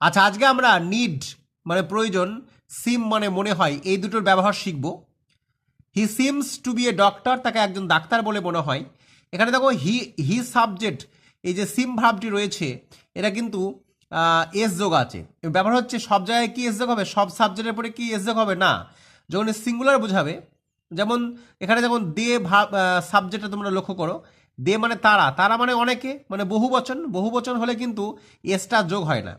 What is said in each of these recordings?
আচ্ছা আজকে আমরা নিড মানে প্রয়োজন সিম মানে মনে হয়, এই দুটোর ব্যবহার শিখব। He seems to be a doctor তাকে একজন ডাক্তার বলে মনে হয়। এখানে দেখো হি হি সাবজেক্ট এই যে সিম ভাবটি রয়েছে, এটা কিন্তু এস যোগ আছে। ব্যবহার হচ্ছে, সব জায়গায় কি এস যোগ হবে? সব সাবজেক্টের পরে কি এস যোগ হবে? না। যখন সিঙ্গুলার বোঝাবে, যেমন, এখানে যেমন, দে ভাব সাবজেক্টে তোমরা লক্ষ্য করো। দে মানে তারা তারা মানে অনেকে মানে বহু বচন বহু বচন হলে কিন্তু এসটা যোগ হয় না।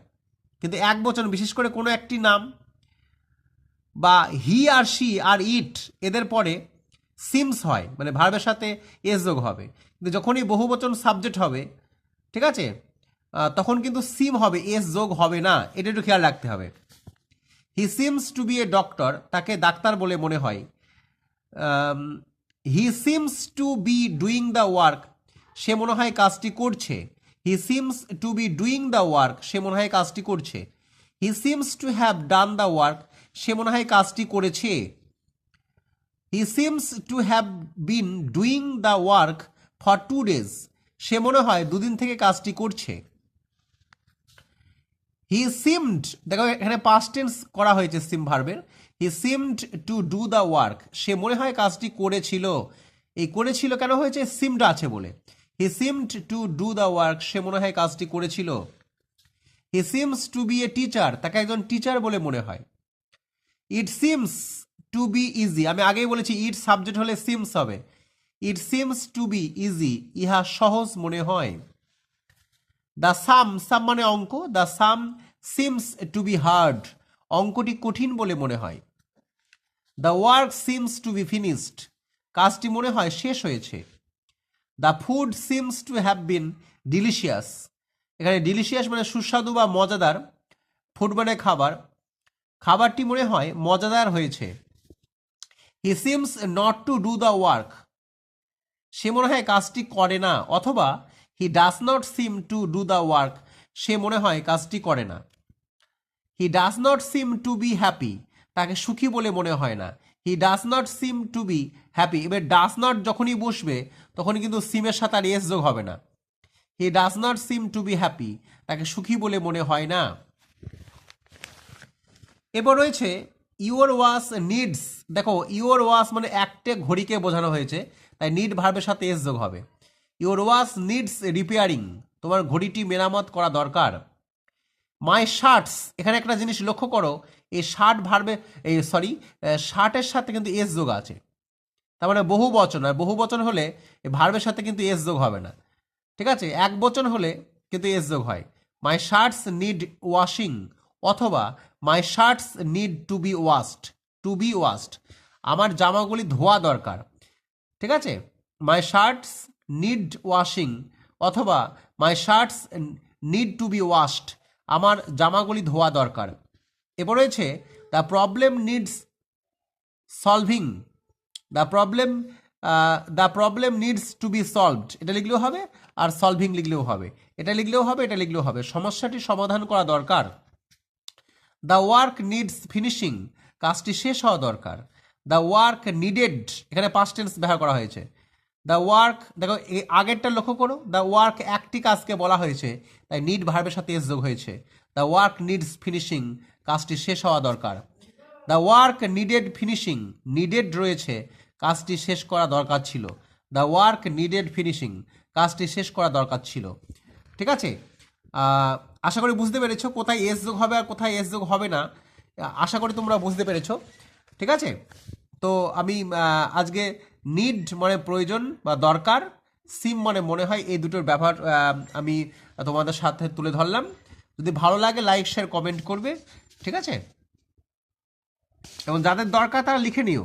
কিন্তু এক বচন, বিশেষ করে কোনো একটি নাম বা হি আর শি আর ইট এদের পরে সিমস হয় মানে ভার্বের সাথে এস যোগ হবে। কিন্তু যখনই বহু বচন সাবজেক্ট হবে, ঠিক আছে? তখন কিন্তু সিম হবে এস যোগ হবে না, এটা একটু খেয়াল রাখতে হবে। He seems to be a doctor তাকে ডাক্তার বলে মনে হয়। He seems to be doing the work সে মনে হয় কাজটি করছে। He seems to be doing the work সে মনে হয় কাজটি করছে। He seems to have done the work সে মনে হয় কাজটি করেছে। He seems to have been doing the work for two days সে মনে হয় দুদিন থেকে কাজটি করছে। হি সিমড দেখো এখানে পাস্ট টেন্স করা হয়েছে সিম ভার্বের he seemed to do the work সে মনে হয় কাজটি করেছিল। এই করেছিল কেন হয়েছে? সিমড আছে বলে। He seemed to do the work সে মনে হয় কাজটি করেছিল। He seems to be a teacher তাকে একজন টিচার বলে মনে হয়। It seems to be easy আমি আগেই বলেছি ইট সাবজেক্ট হলে সিমস হবে। It seems to be easy ইহা সহজ মনে হয়। দ্য সাম সাম মানে অঙ্ক the sum seems to be hard অঙ্কটি কঠিন বলে মনে হয়। The work seems to be finished কাজটি মনে হয় শেষ হয়েছে। The food seems to have been delicious এখানে ডিলিশিয়াস মানে সুস্বাদু বা মজাদার ফুড মানে খাবার। খাবারটি মনে হয় মজাদার হয়েছে। He seems not to do the work সে মনে হয় কাজটি করে না, অথবা he does not seem to do the work সে মনে হয় কাজটি করে না। He does not seem to be happy তাকে সুখী বলে মনে হয় না। He does not seem to be happy এবার ডাস নট যখনই বসবে, তখনই কিন্তু সিমের সাথে আর এস যোগ হবে না। He does not seem to be happy তাকে সুখী বলে মনে হয় না। এবার রয়েছে ইউর ওয়াস নিডস দেখো ইউর ওয়াস মানে একটা ঘড়িকে বোঝানো হয়েছে, তাই নিড ভার্বের সাথে এস যোগ হবে। ইউর ওয়াস নিডস রিপেয়ারিং তোমার ঘড়িটি মেরামত করা দরকার। মাই শার্টস এখানে একটা জিনিস লক্ষ্য করো এই শার্ট ভার্বে এই সরি শার্টের সাথে কিন্তু এস যোগ আছে। তার মানে বহু বচন, আর বহু বচন হলে এই ভার্বের সাথে কিন্তু এস যোগ হবে না। ঠিক আছে? এক বচন হলে কিন্তু এস যোগ হয়। মাই শার্টস নিড ওয়াশিং অথবা my shirts need to be washed to be washed আমার জামাগুলি ধোয়া দরকার। ঠিক আছে? মাই শার্টস নিড ওয়াশিং অথবা my shirts need to be washed আমার জামাগুলি ধোয়া দরকার। এরপর রয়েছে the problem needs solving the problem the problem needs to be solved এটা লিখলেও হবে আর সলভিং লিখলেও হবে। এটা লিখলেও হবে, এটা লিখলেও হবে। সমস্যাটি সমাধান করা দরকার। দ্য ওয়ার্ক নিডস ফিনিশিং কাজটি শেষ হওয়া দরকার। দ্য ওয়ার্ক নিডেড এখানে পাস্ট টেন্স ব্যবহার করা হয়েছে। দ্য ওয়ার্ক দেখো আগেরটা লক্ষ্য করো। দ্য ওয়ার্ক একটি কাজকে বলা হয়েছে, তাই নিড ভার্বের সাথে এস যোগ হয়েছে। দ্য ওয়ার্ক নিডস ফিনিশিং কাজটি শেষ হওয়া দরকার। The work needed finishing needed রয়েছে, কাজটি শেষ করা দরকার ছিল। দ্য ওয়ার্ক নিডেড ফিনিশিং কাজটি শেষ করা দরকার ছিল। ঠিক আছে? আশা করি বুঝতে পেরেছ কোথায় এস যোগ হবে আর কোথায় এস যোগ হবে না। আশা করি তোমরা বুঝতে পেরেছ। ঠিক আছে? তো আমি আজকে নিড মানে প্রয়োজন বা দরকার সিম মানে মনে হয় এই দুটোর ব্যবহার আমি তোমাদের সাথে তুলে ধরলাম। যদি ভালো লাগে লাইক শেয়ার কমেন্ট করবে, ঠিক আছে? এবং যাদের দরকার তারা লিখে নিও।